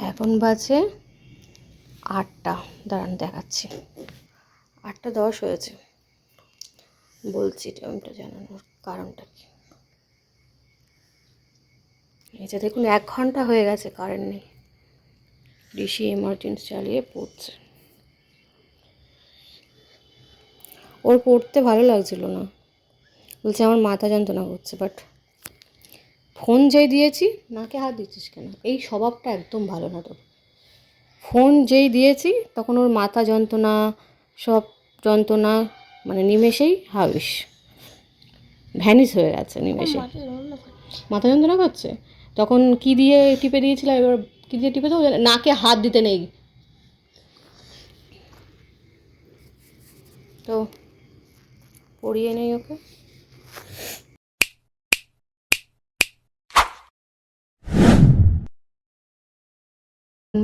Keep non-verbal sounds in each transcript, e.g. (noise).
এখন বাজে আটটা। দাঁড়ান, দেখাচ্ছি। আটটা দশ হয়েছে। বলছি টাইমটা জানানোর কারণটা কি? যে দেখুন, এক ঘণ্টা হয়ে গেছে, কারেন্ট নেই। ঋষি এমার্জেন্সি চালিয়ে পড়ছে। ওর পড়তে ভালো লাগছিল না। বলছে আমার মাথা যন্ত্রণা করছে বাট ফোন যেই দিয়েছি নাকে হাত দিচ্ছিস কেন? এই স্বভাবটা একদম ভালো না তোর। ফোন যেই দিয়েছি তখন ওর মাথা যন্ত্রণা সব যন্ত্রণা মানে নিমেষেই হাবিস ভ্যানিস হয়ে গেছে নিমেষে মাথা যন্ত্রণা করছে। তখন কি দিয়ে টিপে দিয়েছিল? এবার কি দিয়ে টিপে জানি- নাকে হাত দিতে নেই। তো পড়িয়ে নেই ওকে।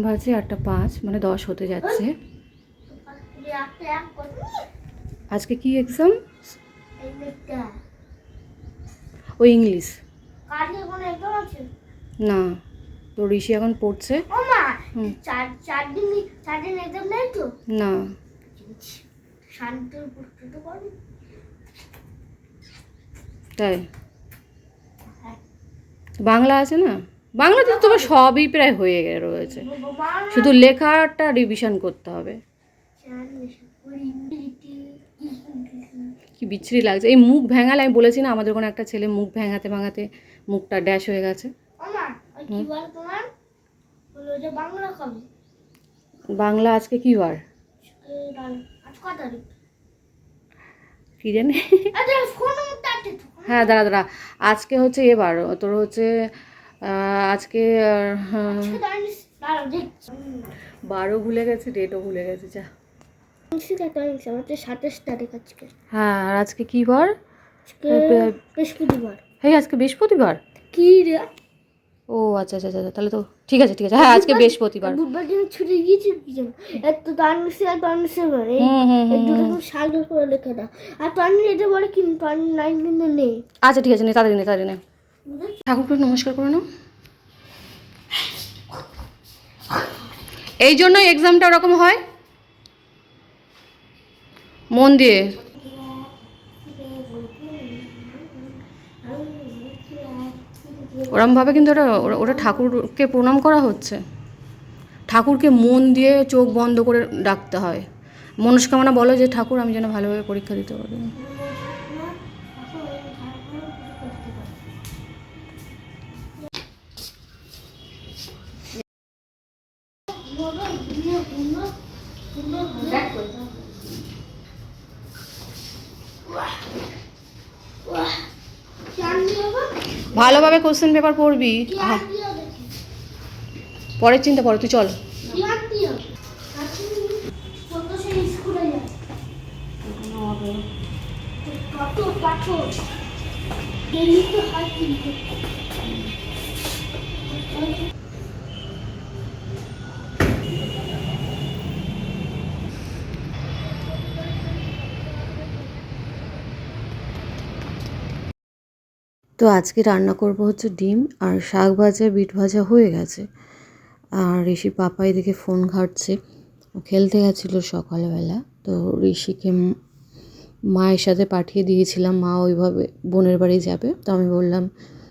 বাজে আটটা পাঁচ মানে দশ হতে যাচ্ছে। আজকে কি এক্সাম ও ইংলিশ। না তো ঋষি এখন পড়ছে। না। তাই? বাংলা আছে না? বাংলাতে তো তোমার সবই প্রায় হয়ে গে- রয়েছে। শুধু লেখাটা রিভিশন করতে হবে। কি বিচ্ছিরি লাগছে। এই মুখ ভেঙালে আমি বলেছি না আমাদের কোনো একটা ছেলে মুখ ভেঙাতে ভাঙাতে মুখটা ড্যাশ হয়ে গেছে। বল আজকে কি বার? কি জানি। আচ্ছা হ্যাঁ দাঁড়া দাঁড়া। আজকে হচ্ছে এবার তোর হচ্ছে আজকে হ্যাঁ, দেখ। বারো ভুলে গেছে ডেটও ভুলে গেছে যা। সাতাশ তারিখ আজকে। হ্যাঁ আর আজকে কি বার? বৃহস্পতিবার। এই আজকে বৃহস্পতিবার? কি রে? ও আচ্ছা আচ্ছা আচ্ছা তাহলে তো ঠিক আছে ঠিক আছে। হ্যাঁ আজকে বৃহস্পতিবার। বুধবার দিন ছুটি গিয়েছি কি জানো এক তো আর করে লিখে দাও আর এটা বলে লাইন কিন্তু নেই। আচ্ছা ঠিক আছে নে তাড়াতাড়ি নে তাড়াতাড়ি নে। ঠাকুরকে নমস্কার করে নাও। এই জন্যই এক্সামটা ওরকম হয়। মন দিয়ে। ওরমভাবে কিন্তু ওটা- ওটা ঠাকুরকে প্রণাম করা হচ্ছে। ঠাকুরকে মন দিয়ে চোখ বন্ধ করে ডাকতে হয়। মনস্কামনা বলো যে, ঠাকুর, আমি যেন ভালোভাবে পরীক্ষা দিতে পারি। ভালোভাবে কোশ্চেন পেপার পড়বি। পরে পরের চিন্তা পরে তুই চল। তো হয় তো আজকে রান্না করব হচ্ছে ডিম আর শাক ভাজা, বিট ভাজা হয়ে গেছে। আর ঋষি পাপা দেখে ফোন ঘাটছে। খেলতে গেছিল সকালবেলা। তো ঋষিকে মায়ের সাথে পাঠিয়ে দিয়েছিলাম, মা ওইভাবে বোনের বাড়ি যাবে? তো আমি বললাম,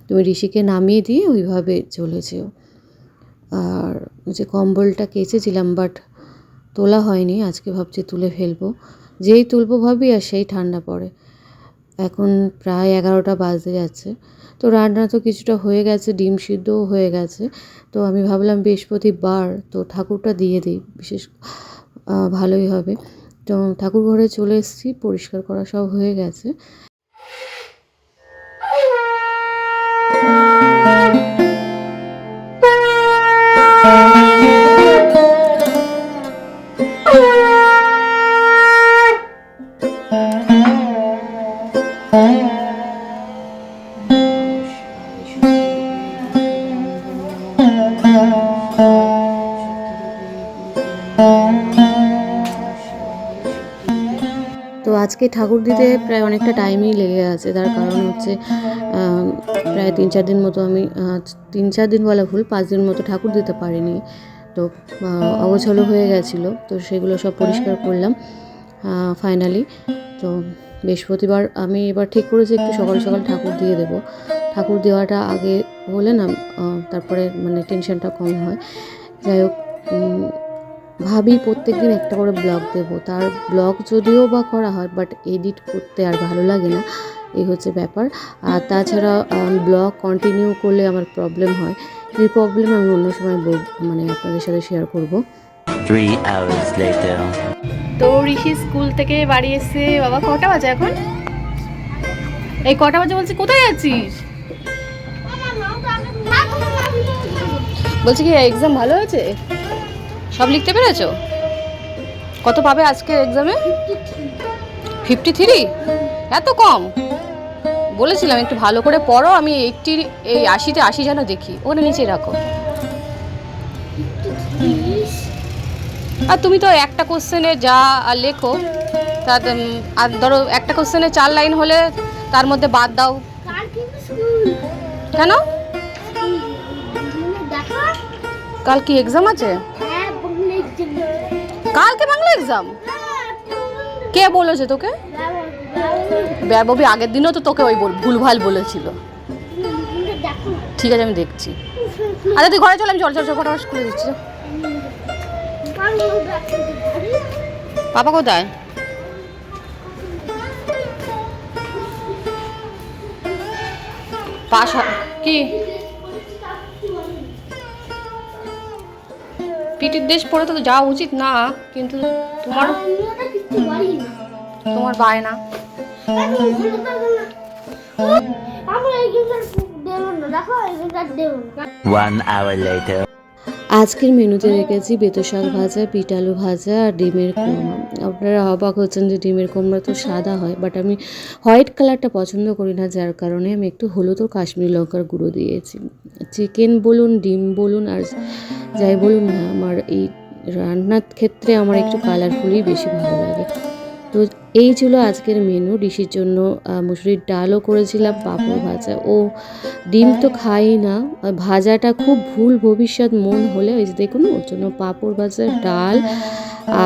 তুমি ঋষিকে নামিয়ে দিয়ে ওইভাবে চলে যেও। আর যে কম্বলটা কেচেছিলাম, বাট তোলা হয়নি। আজকে ভাবছি তুলে ফেলব। যেই তুলবো ভাবি আর সেই ঠান্ডা পড়ে। এখন প্রায় এগারোটা বাজতে যাচ্ছে। তো রান্না তো কিছুটা হয়ে গেছে, ডিম সিদ্ধও হয়ে গেছে। তো আমি ভাবলাম বৃহস্পতিবার, তো ঠাকুরটা দিয়ে দিই, বিশেষ ভালোই হবে। তো ঠাকুর ঘরে চলে এসেছি, পরিষ্কার করা সব হয়ে গেছে। (laughs) তো আজকে ঠাকুর দিতে প্রায় অনেকটা টাইমই লেগে আছে। তার কারণ হচ্ছে প্রায় তিন চার দিন মতো আমি তিন চার দিন বলা ভুল, পাঁচ দিন মতো ঠাকুর দিতে পারিনি। তো অগোছালো হয়ে গেছিল। তো সেগুলো সব পরিষ্কার করলাম ফাইনালি তো বৃহস্পতিবার আমি এবার ঠিক করেছি, একটু সকাল সকাল ঠাকুর দিয়ে দেবো। ঠাকুর দেওয়াটা আগে হলে না তারপরে মানে টেনশনটা কম হয়। যাই হোক ভাবি প্রত্যেক দিন একটা করে ব্লগ দেবো। তার ব্লগ যদিও বা করা হয় বাট এডিট করতে আর ভালো লাগে না এই হচ্ছে ব্যাপার। আর তাছাড়া ব্লগ কন্টিনিউ করলে আমার প্রবলেম হয়। এই প্রবলেম আমি অন্য সময় বল- মানে আপনাদের সাথে শেয়ার করব। Three hours later. তো ঋষি স্কুল থেকে বাড়ি এসে বাবা কটা বাজে এখন? এই কটা বাজে বলছি কোথায় যাচ্ছিস বলছি কি এক্সাম ভালো হয়েছে? সব লিখতে পেরেছ? কত পাবে আজকের এক্সামে ফিফটি থ্রি এত কম? বলেছিলাম একটু ভালো করে পড়ো আমি এইটটি এই আশিতে আশি যেন দেখি ওখানে নিচে রাখো। আর তুমি তো একটা কোশ্চেনে যা আর লেখো তা আর ধরো একটা কোশ্চেনে চার লাইন হলে তার মধ্যে বাদ দাও। কেন? কাল কি এক্সাম আছে? কালকে বাংলা এক্সাম কে বলেছে তোকে? ব্যববি আগের দিনও তো তোকে ওই ভুলভাল বলেছিল। ঠিক আছে, আমি দেখছি। আচ্ছা তুই ঘরে চলে আমি চল চল চল ফটাফট স্কুলে দিচ্ছি। পাপা কোথায়? পাশ কি? পিটির দেশ পড়ে তো যাওয়া উচিত না কিন্তু তোমার তোমার দেব না। One hour later. আজকের মেনুতে রেখেছি বেতো শাক ভাজা, পিঠ আলু ভাজা আর ডিমের কোরমা আপনারা অবাক হচ্ছেন যে ডিমের কোরমা তো সাদা হয় বাট আমি হোয়াইট কালারটা পছন্দ করি না, যার কারণে আমি একটু হলুদ ও কাশ্মীরি লঙ্কার গুঁড়ো দিয়েছি। চিকেন বলুন, ডিম বলুন আর যাই বলুন না, আমার এই রান্নার ক্ষেত্রে আমার একটু কালারফুলই বেশি ভালো লাগে। তো এই ছিল আজকের মেনু ডিশির জন্য মুসুরির ডালও করেছিলাম, পাঁপড় ভাজা। ও ডিম তো খাই না ভাজাটা খুব ভুল ভবিষ্যৎ মন হলে ওই যে দেখুন, ওর জন্য পাঁপড় ভাজা ডাল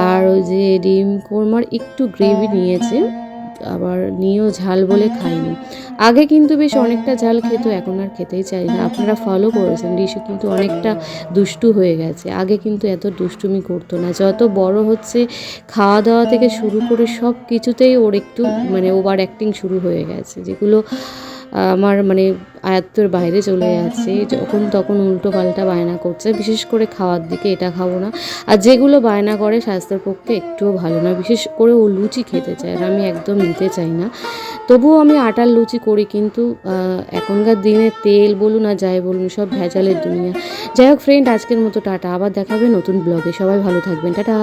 আর ওই যে ডিম কোরমার একটু গ্রেভি নিয়েছে। আবার নিয়েও ঝাল বলে খাইনি। আগে কিন্তু বেশ অনেকটা ঝাল খেত, এখন আর খেতেই চাই না। আপনারা ফলো করেছেন, ঋষু কিন্তু অনেকটা দুষ্টু হয়ে গেছে। আগে কিন্তু এত দুষ্টুমি করতো না। যত বড় হচ্ছে খাওয়া দাওয়া থেকে শুরু করে সব কিছুতেই ওর একটু মানে ওভার অ্যাক্টিং শুরু হয়ে গেছে, যেগুলো আমার মানে আয়ত্তের বাইরে চলে যাচ্ছে। যখন তখন উল্টো পাল্টা বায়না করছে। বিশেষ করে খাওয়ার দিকে এটা খাব না। আর যেগুলো বায়না করে স্বাস্থ্যের পক্ষে একটুও ভালো না। বিশেষ করে ও লুচি খেতে চায় আর আমি একদম নিতে চাই না। তবুও আমি আটার লুচি করি কিন্তু এখনকার দিনে তেল বলুন আর যাই বলুন সব ভেজালের দুনিয়া। যাই হোক ফ্রেন্ড আজকের মতো টাটা। আবার দেখাবে নতুন ব্লগে সবাই ভালো থাকবেন। টাটা।